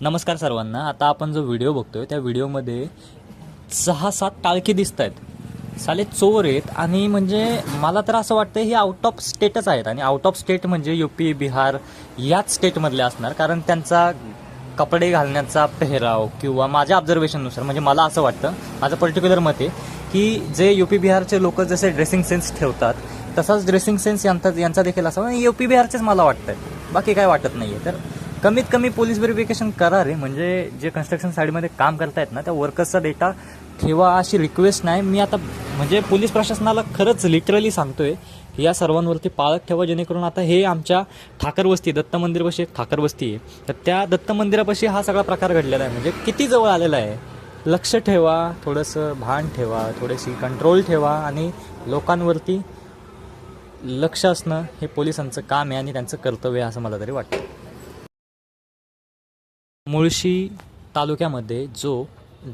नमस्कार सर्वांना. आता आपण जो व्हिडिओ बघतोय त्या व्हिडिओमध्ये सहा सात टाळके दिसत आहेत. साले चोर आहेत आणि म्हणजे मला तर असं वाटतं हे आउट ऑफ स्टेटच आहेत आणि आउट ऑफ स्टेट म्हणजे यू पी बिहार याच स्टेटमधले असणार. कारण त्यांचा कपडे घालण्याचा पेहराव किंवा माझ्या ऑब्झर्वेशननुसार म्हणजे मला असं वाटतं माझं पर्टिक्युलर मत आहे की जे यू पी बिहारचे लोक जसे ड्रेसिंग सेन्स ठेवतात तसाच ड्रेसिंग सेन्स यांचा यांचा देखील असावा यू पी बिहारचेच मला वाटतं बाकी काय वाटत नाही आहे तर कमीत कमी पोलीस व्हेरिफिकेशन करा रे. म्हणजे जे कन्स्ट्रक्शन साईडमध्ये काम करतायत ना त्या वर्कर्सचा डेटा ठेवा अशी रिक्वेस्ट नाही. मी आता म्हणजे पोलीस प्रशासनाला खरंच लिटरली सांगतोय की या सर्वांवरती पाळत ठेवा जेणेकरून आता हे आमच्या ठाकरवस्ती दत्त मंदिरपाशी एक ठाकरवस्ती आहे. तर त्या दत्त मंदिरापाशी हा सगळा प्रकार घडलेला आहे. म्हणजे किती जवळ आलेला आहे? लक्ष ठेवा थोडंसं भान ठेवा थोडीशी कंट्रोल ठेवा आणि लोकांवरती लक्ष असणं हे पोलिसांचं काम आहे आणि त्यांचं कर्तव्य आहे असं मला तरी वाटतं. मुळशी तालुक्यामध्ये जो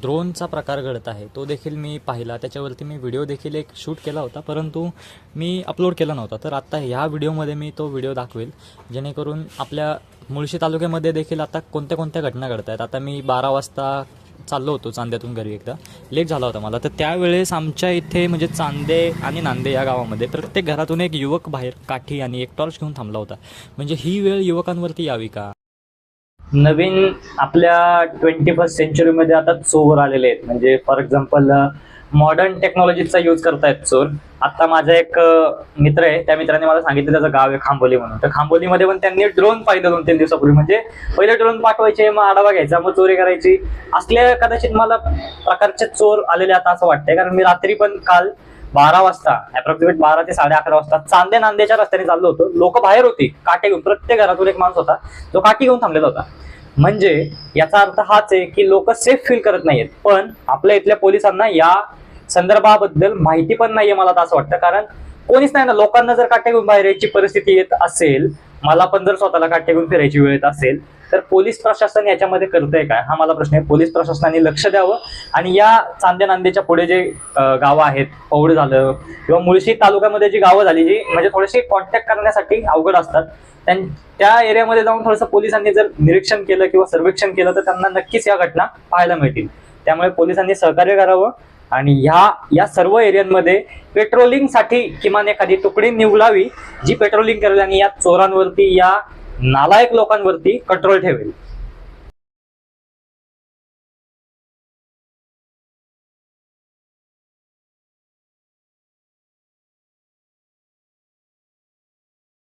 ड्रोनचा प्रकार घडत आहे तो देखील मी पाहिला. त्याच्यावरती मी व्हिडिओ देखील एक शूट केला होता परंतु मी अपलोड केला नव्हता. तर आत्ता ह्या व्हिडिओमध्ये मी तो व्हिडिओ दाखवेल. जेणेकरून आपल्या मुळशी तालुक्यामध्ये देखील आता कोणत्या कोणत्या घटना घडत आहेत. आता मी बारा वाजता चाललो होतो चांद्यातून घरी एकदा. लेट झाला होता मला. तर त्यावेळेस आमच्या इथे म्हणजे चांदे आणि नांदे या गावामध्ये प्रत्येक घरातून एक युवक बाहेर काठी आणि एक टॉर्च घेऊन थांबला होता. म्हणजे ही वेळ युवकांवरती यावी का? नवीन आपल्या ट्वेंटी फर्स्ट सेंचुरीमध्ये आता चोर आलेले आहेत. म्हणजे फॉर एक्झाम्पल मॉडर्न टेक्नॉलॉजीचा यूज करतायत चोर. आता माझा एक मित्र आहे. त्या मित्राने मला सांगितलं त्याचं गाव आहे खांबोली म्हणून. तर खांबोलीमध्ये पण त्यांनी ड्रोन पाहिलं दोन तीन दिवसापूर्वी. म्हणजे पहिले ड्रोन पाठवायचे मग आढावा घ्यायचा मग चोरी करायची. असल्या कदाचित मला प्रकारचे चोर आलेले आता असं वाटतंय. कारण मी रात्री पण काल बारा वाजता अप्रॉक्सिमेट बारा ते साडे अकरा वाजता चांदे नांदेच्या रस्त्याने चाललो होतो. लोक बाहेर होती काटे घेऊन. प्रत्येक घरातून एक माणूस होता तो काठी घेऊन थांबलेला होता. म्हणजे याचा अर्थ हाच आहे की लोक सेफ फील करत नाहीयेत. पण आपल्या इथल्या पोलिसांना या संदर्भाबद्दल माहिती पण नाहीये मला तर असं वाटतं. कारण कोणीच नाही ना लोकांना जर काटे घेऊन बाहेर यायची परिस्थिती येत असेल मला पण जर स्वतःला काट्या घेऊन फिरायची वेळ येत असेल तर पोलीस प्रशासन याच्यामध्ये करतंय काय? हा मला प्रश्न आहे. पोलीस प्रशासनाने लक्ष द्यावं आणि या चांदे नांदेच्या पुढे जे गावं आहेत पौड झालं किंवा मुळशी तालुक्यामध्ये जी गावं झाली जी म्हणजे थोडीशी कॉन्टॅक्ट करण्यासाठी अवघड असतात त्यां- त्या एरियामध्ये जाऊन थोडंसं पोलिसांनी जर निरीक्षण केलं किंवा सर्वेक्षण केलं तर त्यांना नक्कीच या घटना पाहायला मिळतील. त्यामुळे पोलिसांनी सहकार्य करावं आणि ह्या या सर्व एरियांमध्ये पेट्रोलिंगसाठी किमान एखादी तुकडी निवडावी जी पेट्रोलिंग करेल आणि या चोरांवरती या नालायक लोकांवरती कंट्रोल ठेवेल.